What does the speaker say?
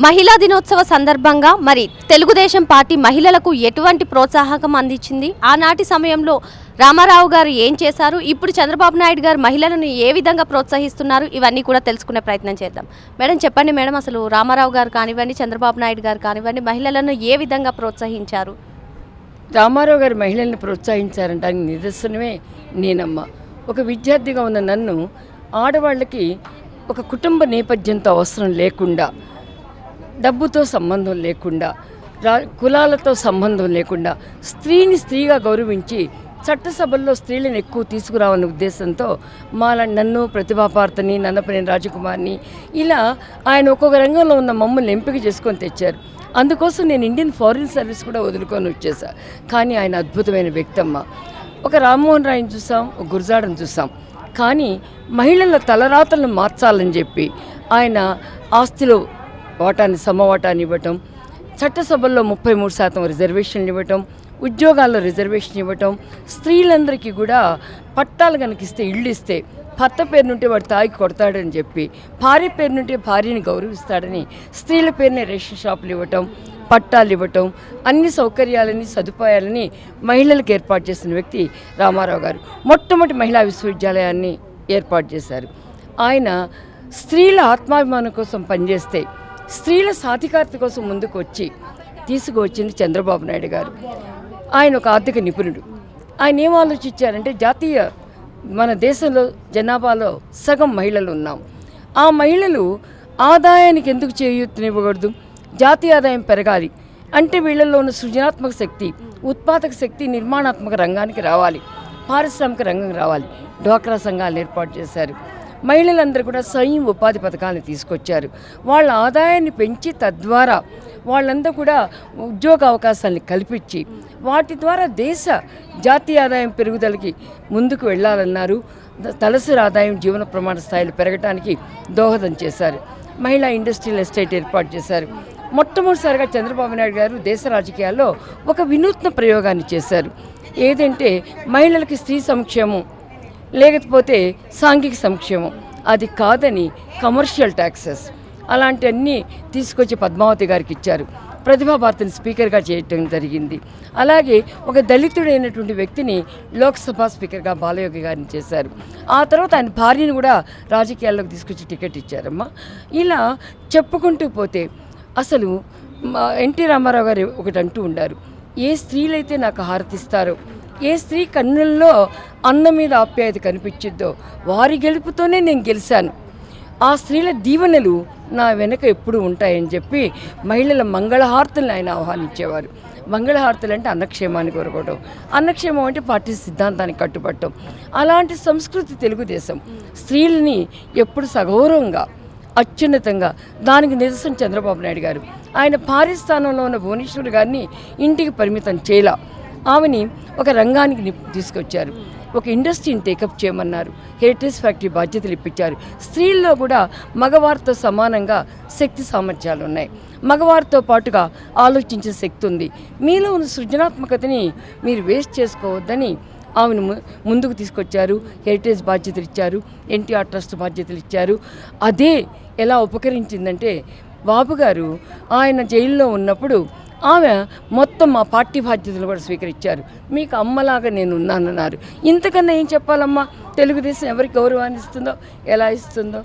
మహిళా దినోత్సవ సందర్భంగా మరి తెలుగుదేశం పార్టీ మహిళలకు ఎటువంటి ప్రోత్సాహకం అందించింది? ఆనాటి సమయంలో రామారావు గారు ఏం చేశారు? ఇప్పుడు చంద్రబాబు నాయుడు గారు మహిళలను ఏ విధంగా ప్రోత్సహిస్తున్నారు? ఇవన్నీ కూడా తెలుసుకునే ప్రయత్నం చేద్దాం. మేడం చెప్పండి మేడం అసలు రామారావు గారు కానివ్వండి చంద్రబాబు నాయుడు గారు కానివ్వండి మహిళలను ఏ విధంగా ప్రోత్సహించారు? రామారావు గారు మహిళల్ని ప్రోత్సహించారంటానికి నిదర్శనమే నేనమ్మ. ఒక విద్యార్థిగా ఉన్న నన్ను ఆడవాళ్ళకి ఒక కుటుంబ నేపథ్యంతో అవసరం లేకుండా డబ్బుతో సంబంధం లేకుండా రా కులాలతో సంబంధం లేకుండా స్త్రీని స్త్రీగా గౌరవించి చట్టసభల్లో స్త్రీలను ఎక్కువ తీసుకురావాలనే ఉద్దేశంతో మాల నన్ను ప్రతిభాపార్తని నన్నపనేని రాజకుమార్ని ఇలా ఆయన ఒక్కొక్క రంగంలో ఉన్న మమ్మల్ని ఎంపిక చేసుకొని తెచ్చారు. అందుకోసం నేను ఇండియన్ ఫారిన్ సర్వీస్ కూడా వదులుకొని వచ్చేసా. కానీ ఆయన అద్భుతమైన వ్యక్తమ్మ. ఒక రామ్మోహన్ రాయ్ని చూసాం ఒక గురజాడని చూసాం. కానీ మహిళల తలరాతలను మార్చాలని చెప్పి ఆయన ఆస్తిలో వాటాన్ని సమవాటాన్ని ఇవ్వటం చట్టసభల్లో ముప్పై మూడు శాతం రిజర్వేషన్లు ఇవ్వటం ఉద్యోగాల్లో రిజర్వేషన్ ఇవ్వటం స్త్రీలందరికీ కూడా పట్టాలు కనుక ఇస్తే ఇళ్ళు ఇస్తే భర్త పేరు నుండి వాడు తాగి కొడతాడని చెప్పి భార్య పేరు నుండి భార్యని గౌరవిస్తాడని స్త్రీల పేరునే రేషన్ షాపులు ఇవ్వటం పట్టాలు ఇవ్వటం అన్ని సౌకర్యాలని సదుపాయాలని మహిళలకు ఏర్పాటు చేసిన వ్యక్తి రామారావు గారు. మొట్టమొదటి మహిళా విశ్వవిద్యాలయాన్ని ఏర్పాటు చేశారు. ఆయన స్త్రీల ఆత్మాభిమానం కోసం పనిచేస్తే స్త్రీల సాధికారత కోసం ముందుకు వచ్చి తీసుకువచ్చింది చంద్రబాబు నాయుడు గారు. ఆయన ఒక ఆర్థిక నిపుణుడు. ఆయన ఏం ఆలోచించారంటే జాతీయ మన దేశంలో జనాభాలో సగం మహిళలు ఉన్నాం. ఆ మహిళలు ఆదాయానికి ఎందుకు చేయూతనివ్వకూడదు? జాతీయ ఆదాయం పెరగాలి. అంటే వీళ్ళల్లో ఉన్న సృజనాత్మక శక్తి ఉత్పాదక శక్తి నిర్మాణాత్మక రంగానికి రావాలి. పారిశ్రామిక రంగం రావాలి. డ్వాక్రా సంఘాలు ఏర్పాటు చేశారు. మహిళలందరూ కూడా స్వయం ఉపాధి పథకాలను తీసుకొచ్చారు. వాళ్ళ ఆదాయాన్ని పెంచి తద్వారా వాళ్ళందరూ కూడా ఉద్యోగ అవకాశాలను కల్పించి వాటి ద్వారా దేశ జాతీయ ఆదాయం పెరుగుదలకి ముందుకు వెళ్ళాలన్నారు. తలసరి ఆదాయం జీవన ప్రమాణ స్థాయిలు పెరగడానికి దోహదం చేశారు. మహిళా ఇండస్ట్రియల్ ఎస్టేట్ ఏర్పాటు చేశారు. మొట్టమొదటిసారిగా చంద్రబాబు నాయుడు గారు దేశ రాజకీయాల్లో ఒక వినూత్న ప్రయోగాన్ని చేశారు. ఏదంటే మహిళలకి స్త్రీ సంక్షేమం లేకపోతే సాంఘిక సంక్షేమం. అది కాదని కమర్షియల్ ట్యాక్సెస్ అలాంటివన్నీ తీసుకొచ్చి పద్మావతి గారికి ఇచ్చారు. ప్రతిభా భారతిని స్పీకర్గా చేయటం జరిగింది. అలాగే ఒక దళితుడైనటువంటి వ్యక్తిని లోక్సభ స్పీకర్గా బాలయోగి గారిని చేశారు. ఆ తర్వాత ఆయన భార్యను కూడా రాజకీయాల్లోకి తీసుకొచ్చి టికెట్ ఇచ్చారమ్మా. ఇలా చెప్పుకుంటూ పోతే అసలు ఎన్టీ రామారావు గారు ఒకటి అంటూ ఉండారు. ఏ స్త్రీలైతే నాకు హారతిస్తారో ఏ స్త్రీ కన్నుల్లో అన్న మీద ఆప్యాయత కనిపించిద్దో వారి గెలుపుతోనే నేను గెలిచాను. ఆ స్త్రీల దీవెనలు నా వెనక ఎప్పుడు ఉంటాయని చెప్పి మహిళల మంగళహారతులను ఆయన ఆహ్వానించేవారు. మంగళహారతులు అంటే అన్నక్షేమాన్ని కోరుకోవడం అన్నక్షేమం అంటే పార్టీ సిద్ధాంతానికి కట్టుబట్టం. అలాంటి సంస్కృతి తెలుగుదేశం. స్త్రీలని ఎప్పుడు సగౌరవంగా అత్యున్నతంగా దానికి నిరసన చంద్రబాబు నాయుడు గారు. ఆయన పారిస్థానంలో ఉన్న భువనేశ్వర్ గారిని ఇంటికి పరిమితం చేయలా. ఆమెని ఒక రంగానికి నిప్- తీసుకొచ్చారు. ఒక ఇండస్ట్రీని టేకప్ చేయమన్నారు. హెరిటేజ్ ఫ్యాక్టరీ బాధ్యతలు ఇప్పించారు. స్త్రీల్లో కూడా మగవారితో సమానంగా శక్తి సామర్థ్యాలు ఉన్నాయి. మగవారితో పాటుగా ఆలోచించే శక్తి ఉంది. మీలో ఉన్న సృజనాత్మకతని మీరు వేస్ట్ చేసుకోవద్దని ఆమెను ముందుకు తీసుకొచ్చారు. హెరిటేజ్ బాధ్యతలు ఇచ్చారు. ఎన్టీఆర్ ట్రస్ట్ బాధ్యతలు ఇచ్చారు. అదే ఎలా ఉపకరించిందంటే బాబు గారు ఆయన జైల్లో ఉన్నప్పుడు ఆమె మొత్తం మా పార్టీ బాధ్యతలు కూడా స్వీకరించారు. మీకు అమ్మలాగా నేను ఉన్నానన్నారు ఇంతకన్నా ఏం చెప్పాలమ్మా? తెలుగుదేశం ఎవరికి గౌరవాన్ని ఇస్తుందో? ఎలా ఇస్తుందో?